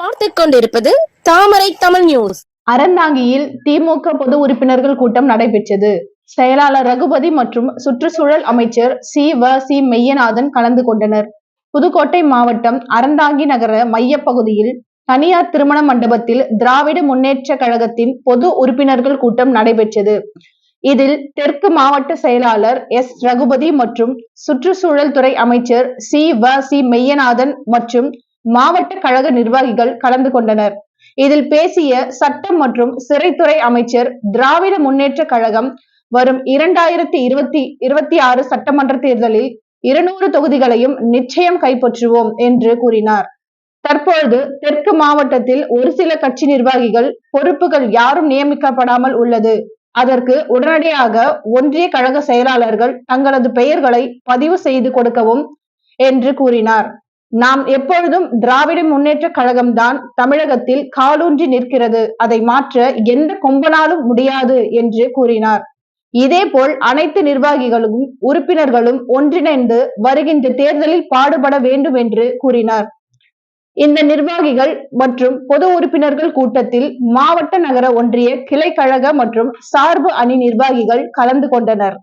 பார்த்துக் கொண்டிருப்பது தாமரை தமிழ் நியூஸ் அறந்தாங்கியில் திமுக பொது உறுப்பினர்கள் கூட்டம் நடைபெற்றது. செயலாளர் ரகுபதி மற்றும் சுற்றுச்சூழல் அமைச்சர் சி. வ. சி. மெய்யநாதன் கலந்து கொண்டனர். புதுக்கோட்டை மாவட்டம் அறந்தாங்கி நகர மையப்பகுதியில் தனியார் திருமண மண்டபத்தில் திராவிட முன்னேற்ற கழகத்தின் பொது உறுப்பினர்கள் கூட்டம் நடைபெற்றது. இதில் தெற்கு மாவட்ட செயலாளர் எஸ். ரகுபதி மற்றும் சுற்றுச்சூழல் துறை அமைச்சர் சி. வ. சி. மெய்யநாதன் மற்றும் மாவட்ட கழக நிர்வாகிகள் கலந்து கொண்டனர். இதில் பேசிய சட்டம் மற்றும் சிறைத்துறை அமைச்சர் திராவிட முன்னேற்ற கழகம் வரும் இரண்டாயிரத்தி இருபத்தி இருபத்தி ஆறு சட்டமன்ற தேர்தலில் இருநூறு தொகுதிகளையும் நிச்சயம் கைப்பற்றுவோம் என்று கூறினார். தற்பொழுது தெற்கு மாவட்டத்தில் ஒரு சில கட்சி நிர்வாகிகள் பொறுப்புகள் யாரும் நியமிக்கப்படாமல் உள்ளது. அதற்கு உடனடியாக ஒன்றிய கழக செயலாளர்கள் தங்களது பெயர்களை பதிவு செய்து கொடுக்கவும் என்று கூறினார். நாம் எப்பொழுதும் திராவிட முன்னேற்ற கழகம்தான் தமிழகத்தில் காலூன்றி நிற்கிறது. அதை மாற்ற எந்த கொம்பனாலும் முடியாது என்று கூறினார். இதேபோல் அனைத்து நிர்வாகிகளும் உறுப்பினர்களும் ஒன்றிணைந்து வருகின்ற தேர்தலில் பாடுபட வேண்டும் என்று கூறினார். இந்த நிர்வாகிகள் மற்றும் பொது உறுப்பினர்கள் கூட்டத்தில் மாவட்ட நகர ஒன்றிய கிளை கழக மற்றும் சார்பு அணி நிர்வாகிகள் கலந்து கொண்டனர்.